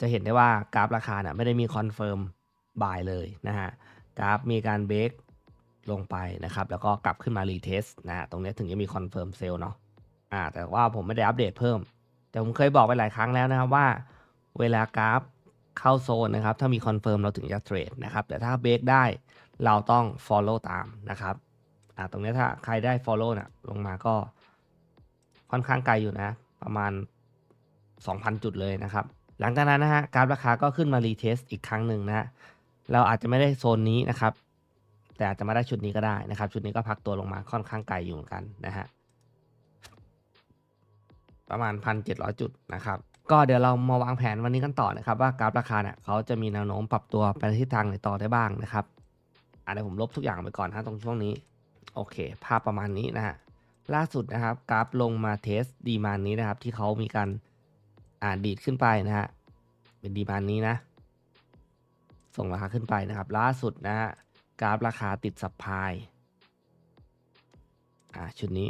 จะเห็นได้ว่ากราฟราคาเนี่ยไม่ได้มีคอนเฟิร์มบายเลยนะฮะกราฟมีการเบรกลงไปนะครับแล้วก็กลับขึ้นมารีเทสนะฮะตรงนี้ถึงจะมีคอนเฟิร์มเซลล์เนาะอ่าแต่ว่าผมไม่ได้อัปเดตเพิ่ม แต่ผมเคยบอกไปหลายครั้งแล้วนะครับว่า เวลากราฟเข้าโซนนะครับถ้ามีคอนเฟิร์มเราถึงจะเทรดนะครับแต่ถ้าเบรกได้เราต้อง follow ตามนะครับอ่าตรงนี้ถ้าใครได้ follow นะลงมาก็ค่อนข้างไกลอยู่นะ ประมาณ 2,000 จุดเลยนะครับ หลังจากนั้นนะฮะกราฟราคาก็ขึ้นมารีเทสอีกครั้งหนึ่งนะ เราอาจจะไม่ได้โซนนี้นะครับ แต่อาจจะมาได้ชุดนี้ก็ได้นะครับ ชุดนี้ก็พักตัวลงมาค่อนข้างไกลอยู่เหมือนกันนะฮะประมาณ 1,700 จุดนะครับก็เดี๋ยวเรามาวางแผนวันนี้กันต่อนะครับ ว่ากราฟราคาเนี่ยเขาจะมีแนวโน้มปรับตัวไปในทิศทางไหนต่อได้บ้างนะครับอะเดี๋ยวผมลบทุกอย่างไปก่อนนะตรงช่วงนี้ โอเค ภาพประมาณนี้นะฮะล่าสุดนะครับกราฟลงมาเทสดีมานนี้นะครับ ที่เขามีการ อ่าดีดขึ้นไปนะฮะ เป็นดีมานนี้นะ ส่งราคาขึ้นไปนะครับ ล่าสุดนะฮะ กราฟราคาติดสัพพายอ่าชุดนี้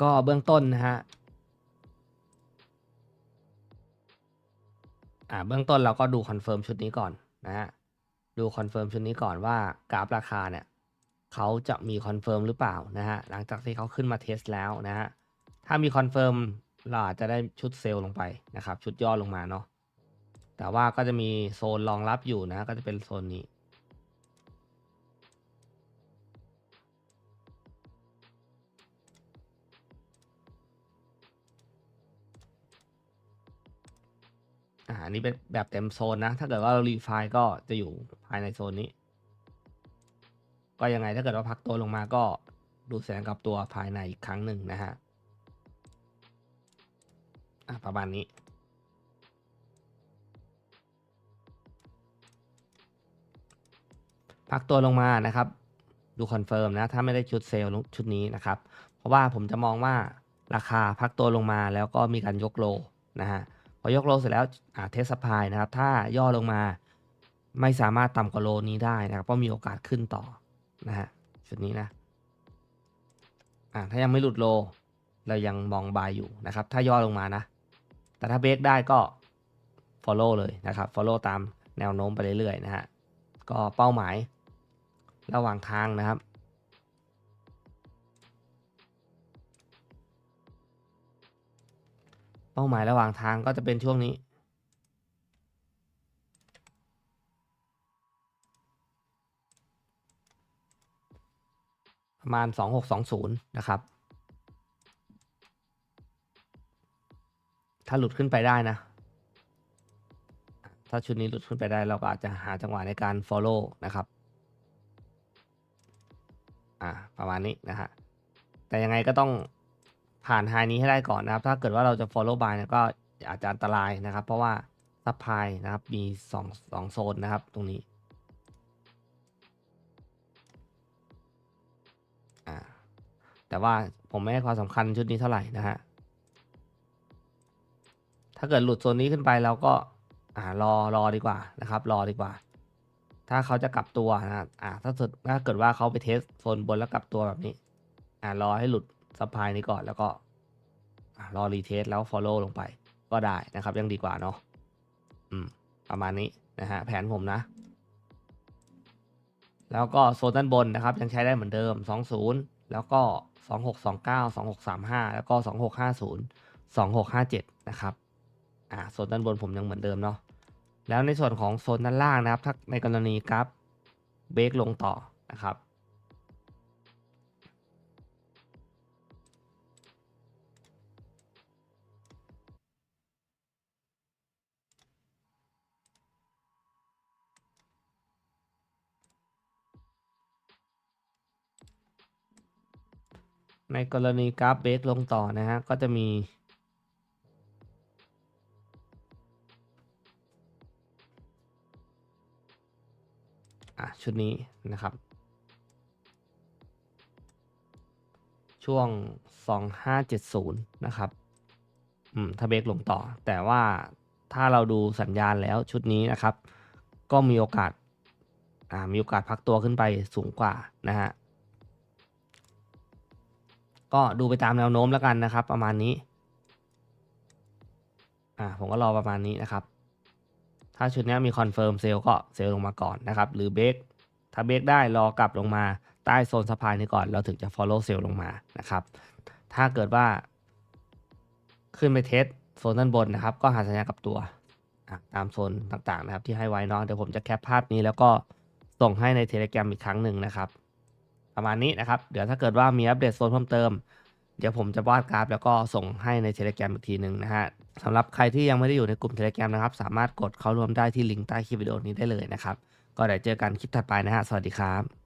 ก็เบื้องต้นนะฮะอ่าเบื้องต้นเราก็ดูคอนเฟิร์มชุดนี้ก่อนนะฮะ ดูคอนเฟิร์มชุดนี้ก่อนว่ากราฟราคาเนี่ยเขาจะมีคอนเฟิร์มหรือเปล่านะฮะ หลังจากที่เขาขึ้นมาเทสแล้วนะฮะ ถ้ามีคอนเฟิร์มเราอาจจะได้ชุดเซลล์ลงไปนะครับ ชุดย่อลงมาเนาะแต่ว่าก็จะมีโซนรองรับอยู่นะ ก็จะเป็นโซนนี้ อ่านนี้เป็นแบบเต็มโซนนะ ถ้าเกิดว่าเรารีไฟล์ก็จะอยู่ภายในโซนนี้ ก็ยังไงถ้าเกิดว่าพักตัวลงมาก็ดูแสงกับตัวภายในอีกครั้งหนึ่งนะฮะ อะประมาณนี้ พักตัวลงมานะครับ ดูคอนเฟิร์มนะ ถ้าไม่ได้ชุดเซลล์ชุดนี้นะครับ เพราะว่าผมจะมองว่าราคาพักตัวลงมาแล้วก็มีการยกโลนะฮะพอยกโลเสร็จแล้วอ่าเทสสพายนะครับ ถ้าย่อลงมาไม่สามารถต่ำกว่าโลนี้ได้นะครับก็มีโอกาสขึ้นต่อนะฮะชุดนี้นะอ่าถ้ายังไม่หลุดโล เรายังมองบายอยู่นะครับ ถ้าย่อลงมานะ แต่ถ้าเบรกได้ก็ follow เลยนะครับ follow ตามแนวโน้มไปเรื่อยๆนะฮะก็เป้าหมายระหว่างทางนะครับ เป้าหมายระหว่างทางก็จะเป็นช่วงนี้ประมาณ 2620 นะครับ ถ้าหลุดขึ้นไปได้นะ ถ้าชุดนี้หลุดขึ้นไปได้เราก็อาจจะหาจังหวะในการ follow นะครับ อ่า ประมาณนี้นะฮะ แต่ยังไงก็ต้องผ่านไฮนี้ให้ได้ก่อนนะครับ ถ้าเกิดว่าเราจะ follow by เนี่ยก็อาจจะอันตรายนะครับ เพราะว่าซับพายนะครับ มีสองสองโซนนะครับ ตรงนี้อ่าแต่ว่าผมไม่ให้ความสำคัญชุดนี้เท่าไหร่นะฮะ ถ้าเกิดหลุดโซนนี้ขึ้นไปเราก็อ่ารอรอดีกว่านะครับรอดีกว่า ถ้าเขาจะกลับตัวนะอ่าถ้าสุดถ้าเกิดว่าเขาไปเทสโซนบนแล้วกลับตัวแบบนี้ อ่ารอให้หลุดซัพพลายนี้ก่อนแล้วก็รอรีเทสแล้ว follow ลงไปก็ได้นะครับ ยังดีกว่าเนาะอืม ประมาณนี้นะฮะแผนผมนะ แล้วก็โซนด้านบนนะครับ ยังใช้ได้เหมือนเดิม 20 แล้วก็ 2629 2635 แล้วก็ 2650 2657 นะครับ อ่าโซนด้านบนผมยังเหมือนเดิมเนาะแล้วในส่วนของโซนด้านล่างนะครับ ถ้าในกรณีกราฟเบรกลงต่อนะครับ ในกรณีกราฟเบรกลงต่อนะฮะก็จะมี อะชุดนี้นะครับ ช่วง 2570 นะครับอืมถ้าเบรกลงต่อ แต่ว่าถ้าเราดูสัญญาณแล้วชุดนี้นะครับ ก็มีโอกาสอ่ามีโอกาสพักตัวขึ้นไปสูงกว่านะฮะก็ดูไปตามแนวโน้มแล้วกันนะครับ ประมาณนี้อ่าผมก็รอประมาณนี้นะครับ ถ้าชุดนี้มีคอนเฟิร์มเซลก็เซลลงมาก่อนนะครับ หรือเบรกถ้าเบรกได้รอกลับลงมาใต้โซนสะพายนี้ก่อน เราถึงจะ follow เซลลงมานะครับ ถ้าเกิดว่า ขึ้นไปเทสโซนด้านบนนะครับ ก็หาสัญญากับตัวตามโซนต่างๆนะครับที่ให้ไว้เนาะเดี๋ยวผมจะแคปภาพนี้แล้วก็ส่งให้ในเทเล gram อีกครั้งหนึ่งนะครับ ประมาณนี้นะครับ เดี๋ยวถ้าเกิดว่ามีอัปเดตโซนเพิ่มเติม เดี๋ยวผมจะวาดกราฟ แล้วก็ส่งให้ในเทเล gram อีกทีหนึ่งนะฮะสำหรับใครที่ยังไม่ได้อยู่ในกลุ่มเทเล gram นะครับ สามารถกดเข้าร่วมได้ที่ลิงก์ใต้คลิปวิดีโอนี้ได้เลยนะครับ ก็เดี๋ยวเจอกันคลิปถัดไปนะฮะ สวัสดีครับ